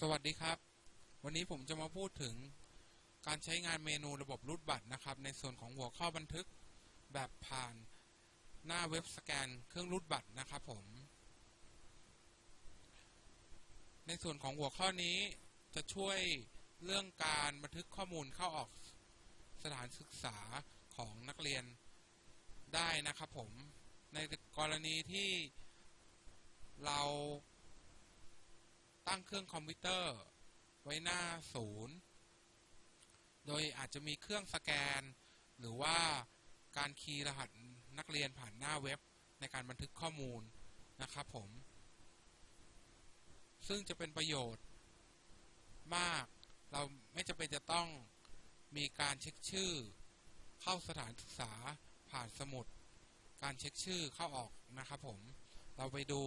สวัสดีครับ วันนี้ผมจะมาพูดถึงการใช้งานเมนูระบบรูดบัตรนะครับ ในส่วนของหัวข้อบันทึกแบบผ่านหน้าเว็บสแกนเครื่องรูดบัตรนะครับผม ในส่วนของหัวข้อนี้จะช่วยเรื่องการบันทึกข้อมูลเข้าออกสถานศึกษาของนักเรียนได้นะครับผม ในกรณีที่เรา ตั้งเครื่องคอมพิวเตอร์ ไว้หน้าศูนย์ โดยอาจจะมีเครื่องสแกน หรือว่าการคีย์รหัสนักเรียนผ่านหน้าเว็บในการบันทึกข้อมูลนะครับผม ซึ่งจะเป็นประโยชน์มาก เราไม่จำเป็นจะต้องมีการเช็คชื่อ เข้าสถานศึกษาผ่านสมุด การเช็คชื่อเข้าออกนะครับผม เราไปดู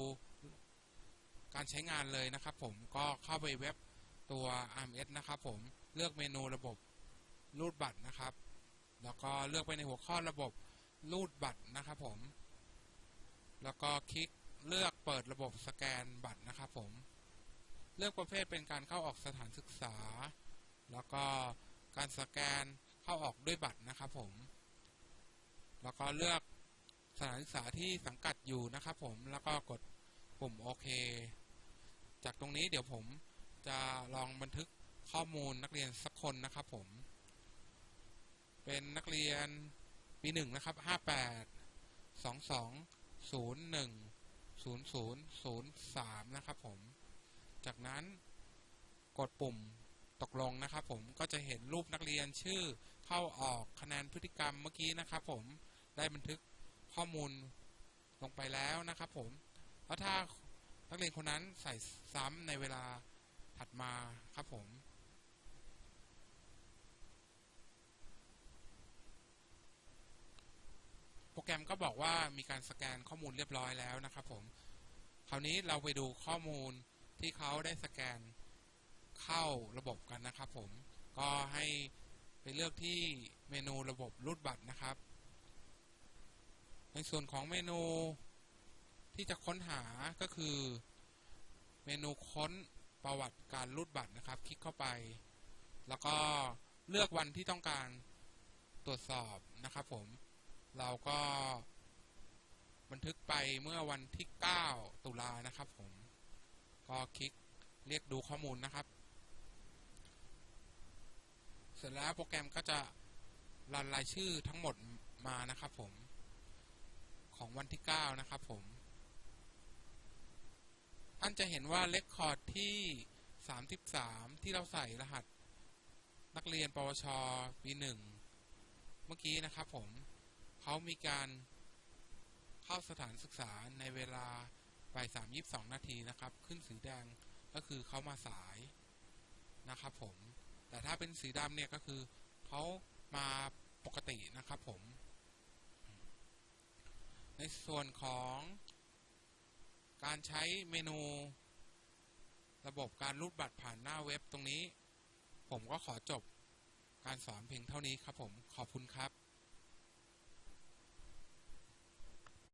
การใช้งานเลยนะครับผมก็เข้าไปเว็บตัว RMS นะครับผมเลือกเมนูระบบรูดบัตรนะครับ แล้วก็เลือกไปในหัวข้อระบบรูดบัตรนะครับผม แล้วก็คลิกเลือกเปิดระบบสแกนบัตรนะครับผม เลือกประเภทเป็นการเข้าออกสถานศึกษา แล้วก็การสแกนเข้าออกด้วยบัตรนะครับผม แล้วก็เลือกสถานศึกษาที่สังกัดอยู่นะครับผม แล้วก็กด ปุ่มโอเค จากตรงนี้เดี๋ยวผมจะลองบันทึกข้อมูลนักเรียนสักคนนะครับผม เป็นนักเรียนปีหนึ่งนะครับห้าแปดสองสองศูนย์หนึ่งศูนย์ศูนย์ศูนย์สามนะครับผม จากนั้นกดปุ่มตกลงนะครับผมก็จะเห็นรูปนักเรียนชื่อเข้าออกคะแนนพฤติกรรมเมื่อกี้นะครับผมได้บันทึกข้อมูลลงไปแล้วนะครับผม แล้วถ้านักเรียนคนนั้นใส่ซ้ำในเวลาถัดมาครับผม โปรแกรมก็บอกว่ามีการสแกนข้อมูลเรียบร้อยแล้วนะครับผม คราวนี้เราไปดูข้อมูลที่เขาได้สแกนเข้าระบบกันนะครับผม ก็ให้ไปเลือกที่เมนูระบบรูดบัตรนะครับ ในส่วนของเมนู ที่จะค้นหาก็คือ เมนูค้นประวัติการรูดบัตรนะครับ คลิกเข้าไป แล้วก็เลือกวันที่ต้องการตรวจสอบนะครับผม เราก็บันทึกไปเมื่อวันที่ 9 ตุลานะครับผม ก็คลิกเรียกดูข้อมูลนะครับ เสร็จแล้วโปรแกรมก็จะรันรายชื่อทั้งหมดมานะครับผม ของวันที่ 9 นะครับผม ท่านจะเห็นว่าเลคคอร์ดที่ 33 ที่เราใส่รหัส นักเรียนปวชปีหนึ่งเมื่อกี้นะครับผมเขามีการเข้าสถานศึกษาในเวลาบ่ายสามยีบสองนาทีนะครับ ขึ้นสีแดงก็คือเขามาสายนะครับผม แต่ถ้าเป็นสีดำเนี่ยก็คือเขามาปกตินะครับผม ในส่วนของ การใช้เมนูระบบการรูดบัตรผ่านหน้าเว็บตรงนี้ ผมก็ขอจบการสอนเพียงเท่านี้ครับผมขอบคุณครับ